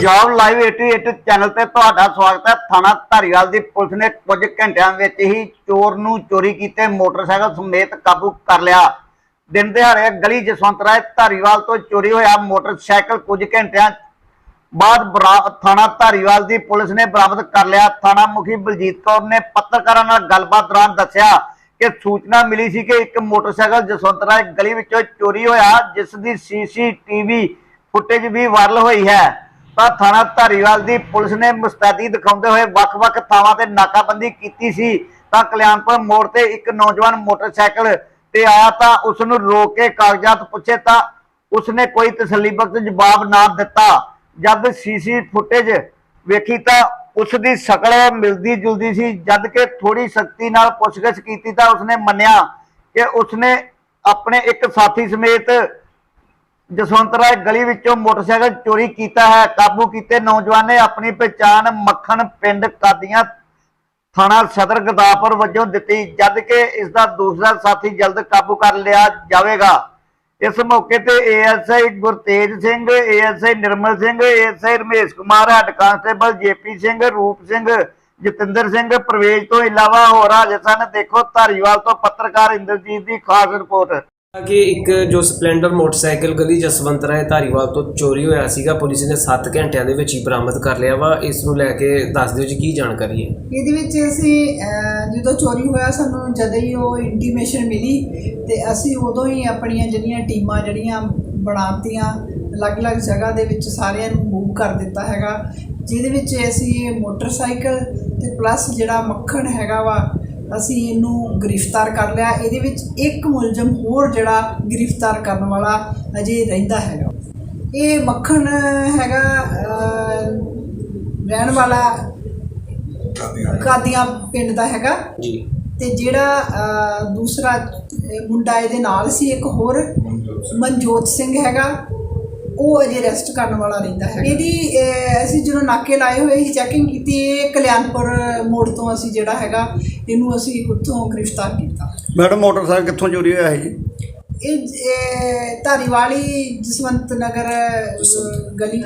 Punjab live 88 channel ਤੇ ਤੁਹਾਡਾ ਸਵਾਗਤ ਹੈ। ਥਾਣਾ ਧਾਰੀਵਾਲ ਦੀ ਪੁਲਿਸ ਨੇ ਕੁਝ ਘੰਟਿਆਂ ਵਿੱਚ ਹੀ ਚੋਰ ਨੂੰ ਚੋਰੀ ਕੀਤੇ, ਮੋਟਰਸਾਈਕਲ ਸਮੇਤ ਕਾਬੂ ਕਰ ਲਿਆ। ਦਿਨ ਦਿਹਾੜੇ ਗਲੀ ਜਸਵੰਤ ਰਾਏ ਧਾਰੀਵਾਲ ਤੋਂ ਚੋਰੀ ਹੋਇਆ ਮੋਟਰਸਾਈਕਲ ਕੁਝ ਘੰਟਿਆਂ ਬਾਅਦ ਥਾਣਾ ਧਾਰੀਵਾਲ ਦੀ ਪੁਲਿਸ ਨੇ ਬਰਾਮਦ ਕਰ ਲਿਆ। ਥਾਣਾ ਮੁਖੀ ਬਲਜੀਤ ਕੌਰ ਨੇ ਪੱਤਰਕਾਰਾਂ ਨਾਲ ਗੱਲਬਾਤ ਦੌਰਾਨ ਦੱਸਿਆ ਕਿ ਸੂਚਨਾ ਮਿਲੀ ਸੀ ਕਿ ਇੱਕ ਮੋਟਰਸਾਈਕਲ ਜਸਵੰਤ ਰਾਏ ਗਲੀ ਵਿੱਚੋਂ ਚੋਰੀ ਹੋਇਆ, ਜਿਸ ਦੀ ਸੀਸੀਟੀਵੀ ਫੁਟੇਜ ਵੀ ਵਾਇਰਲ ਹੋਈ ਹੈ। ਤਾਂ ਥਾਣਾ ਧਾਰੀਵਾਲ ਦੀ ਪੁਲਿਸ ਨੇ ਮੁਸਤੈਦੀ ਦਿਖਾਉਂਦੇ ਹੋਏ ਵੱਖ-ਵੱਖ ਥਾਵਾਂ ਤੇ ਨਾਕਾਬੰਦੀ ਕੀਤੀ ਸੀ। ਤਾਂ ਕਲਿਆਣਪੁਰ ਮੋੜ ਤੇ ਇੱਕ ਨੌਜਵਾਨ ਮੋਟਰਸਾਈਕਲ ਤੇ ਆਇਆ ਤਾਂ ਉਸ ਨੂੰ ਰੋਕ ਕੇ ਕਾਗਜ਼ਾਤ ਪੁੱਛੇ ਤਾਂ ਉਸਨੇ ਕੋਈ ਤਸੱਲੀਬਖਸ਼ ਜਵਾਬ ਨਾ ਦਿੱਤਾ। ਜਦ ਸੀਸੀ ਫੁਟੇਜ ਵੇਖੀ ਤਾਂ ਉਸ ਦੀ ਸ਼ਕਲ ਮਿਲਦੀ ਜੁਲਦੀ ਸੀ। ਜਦ ਕਿ ਥੋੜੀ ਸਖਤੀ ਨਾਲ ਪੁੱਛਗਿੱਛ ਕੀਤੀ ਤਾਂ ਉਸਨੇ ਮੰਨਿਆ ਕਿ ਉਸਨੇ ਆਪਣੇ ਇੱਕ ਸਾਥੀ ਸਮੇਤ ਜਸਵੰਤ ਰਾਏ ਗਲੀ ਵਿੱਚੋਂ ਮੋਟਰਸਾਈਕਲ ਚੋਰੀ ਕੀਤਾ ਹੈ। ਕਾਬੂ ਕੀਤੇ ਨੌਜਵਾਨ ਨੇ ਆਪਣੀ ਪਛਾਣ ਮੱਖਣ ਪਿੰਡ ਕਾਦੀਆਂ ਥਾਣਾ ਸਦਰ ਗਦਾਪੁਰ ਵਜੋਂ ਦਿੱਤੀ, ਜਦ ਕਿ ਇਸ ਦਾ ਦੂਸਰਾ ਸਾਥੀ ਜਲਦ ਕਾਬੂ ਕਰ ਲਿਆ ਜਾਵੇਗਾ। ਇਸ ਮੌਕੇ ਤੇ ASI Gurtej Singh, ASI Nirmal Singh, ASI Ramesh Kumar, head constable JP Singh, Roop Singh, Jatinder Singh, ਪ੍ਰਵੇਸ਼ ਤੋਂ ਇਲਾਵਾ ਹੋਰ ਹਾਜ਼ਰ ਸਨ। ਦੇਖੋ ਧਾਰੀਵਾਲ ਤੋਂ ਪੱਤਰਕਾਰ ਇੰਦਰਜੀਤ ਦੀ ਖਾਸ ਰਿਪੋਰਟ। ਕਿ ਇੱਕ ਜੋ ਸਪਲੈਂਡਰ ਮੋਟਰਸਾਈਕਲ ਗਲੀ ਜਸਵੰਤ ਰਾਏ ਧਾਰੀਵਾਲ ਤੋਂ ਚੋਰੀ ਹੋਇਆ ਸੀਗਾ ਪੁਲਿਸ ਨੇ 7 ਘੰਟਿਆਂ ਦੇ ਵਿੱਚ ਹੀ ਬਰਾਮਦ ਕਰ ਲਿਆ ਵਾ। ਇਸ ਨੂੰ ਲੈ ਕੇ ਦੱਸ ਦਿਓ ਜੀ ਕੀ ਜਾਣਕਾਰੀ ਹੈ। ਇਹਦੇ ਵਿੱਚ ਅਸੀਂ ਅਹ, ਜਦੋਂ ਚੋਰੀ ਹੋਇਆ ਸਾਨੂੰ ਜਦੋਂ ਹੀ ਉਹ ਇੰਟੀਮੇਸ਼ਨ ਮਿਲੀ ਤੇ ਅਸੀਂ ਉਦੋਂ ਹੀ ਆਪਣੀਆਂ ਜਿਹੜੀਆਂ ਟੀਮਾਂ ਜਿਹੜੀਆਂ ਬਣਾਤੀਆਂ ਅਲੱਗ-ਅਲੱਗ ਜਗ੍ਹਾ ਦੇ ਵਿੱਚ ਸਾਰਿਆਂ ਨੂੰ ਮੂਵ ਕਰ ਦਿੱਤਾ ਹੈਗਾ ਜਿਹਦੇ ਵਿੱਚ ਅਸੀਂ ਮੋਟਰਸਾਈਕਲ ਤੇ ਪਲੱਸ ਜਿਹੜਾ ਮੱਖਣ ਹੈਗਾ ਵਾ ਅਸੀਂ ਇਹਨੂੰ ਗ੍ਰਿਫਤਾਰ ਕਰ ਲਿਆ। ਇਹਦੇ ਵਿੱਚ ਇੱਕ ਮੁਲਜ਼ਮ ਹੋਰ ਜਿਹੜਾ ਗ੍ਰਿਫਤਾਰ ਕਰਨ ਵਾਲਾ ਅਜੇ ਰਹਿੰਦਾ ਹੈਗਾ। ਇਹ ਮੱਖਣ ਹੈਗਾ ਰਹਿਣ ਵਾਲਾ ਕਾਦੀਆਂ। ਪਿੰਡ ਦਾ ਹੈਗਾ। ਜੀ। ਤੇ ਜਿਹੜਾ ਦੂਸਰਾ ਮੁੰਡਾ ਇਹਦੇ ਨਾਲ ਸੀ ਇੱਕ ਹੋਰ ਮਨਜੋਤ ਸਿੰਘ ਹੈਗਾ। ਉਹ ਅਜੇ ਅਰੈਸਟ ਕਰਨ ਵਾਲਾ ਰਹਿੰਦਾ ਹੈ। ਇਹਦੀ ਅਸੀਂ ਜਦੋਂ ਨਾਕੇ ਲਾਏ ਹੋਏ ਸੀ ਚੈਕਿੰਗ ਕੀਤੀ ਇਹ ਕਲਿਆਣਪੁਰ ਮੋੜ ਤੋਂ ਅਸੀਂ ਜਿਹੜਾ ਹੈਗਾ ਇਹਨੂੰ ਅਸੀਂ ਉੱਥੋਂ ਗ੍ਰਿਫਤਾਰ ਕੀਤਾ। ਮੈਡਮ ਮੋਟਰਸਾਈਕਲ ਕਿੱਥੋਂ ਚੋਰੀ ਹੋਇਆ ਹੈ ਜੀ? ਇਹ ਧਾਰੀਵਾਲੀ ਜਸਵੰਤ ਨਗਰ ਗਲੀ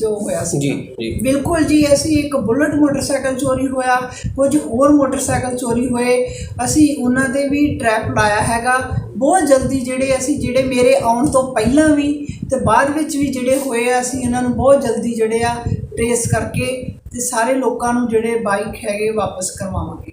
ਜੋ ਹੋਇਆ ਸੀ। ਜੀ ਜੀ। ਬਿਲਕੁਲ ਜੀ ਅਸੀਂ ਇੱਕ ਬੁਲਟ ਮੋਟਰਸਾਈਕਲ ਚੋਰੀ ਹੋਇਆ ਕੁਝ ਹੋਰ ਮੋਟਰਸਾਈਕਲ ਚੋਰੀ ਹੋਏ। ਅਸੀਂ ਉਹਨਾਂ ਦੇ ਵੀ ਟਰੈਪ ਲਾਇਆ ਹੈਗਾ। ਬਹੁਤ ਜਲਦੀ ਜਿਹੜੇ ਅਸੀਂ ਜਿਹੜੇ ਮੇਰੇ ਆਉਣ ਤੋਂ ਪਹਿਲਾਂ ਵੀ ਤੇ ਬਾਅਦ ਵਿੱਚ ਵੀ ਜਿਹੜੇ ਹੋਏ ਆ ਅਸੀਂ ਇਹਨਾਂ ਨੂੰ ਬਹੁਤ ਜਲਦੀ ਜਿਹੜੇ ਆ ਟ੍ਰੇਸ ਕਰਕੇ ਤੇ ਸਾਰੇ ਲੋਕਾਂ ਨੂੰ ਜਿਹੜੇ ਬਾਈਕ ਹੈਗੇ ਵਾਪਸ ਕਰਵਾਵਾਂਗੇ।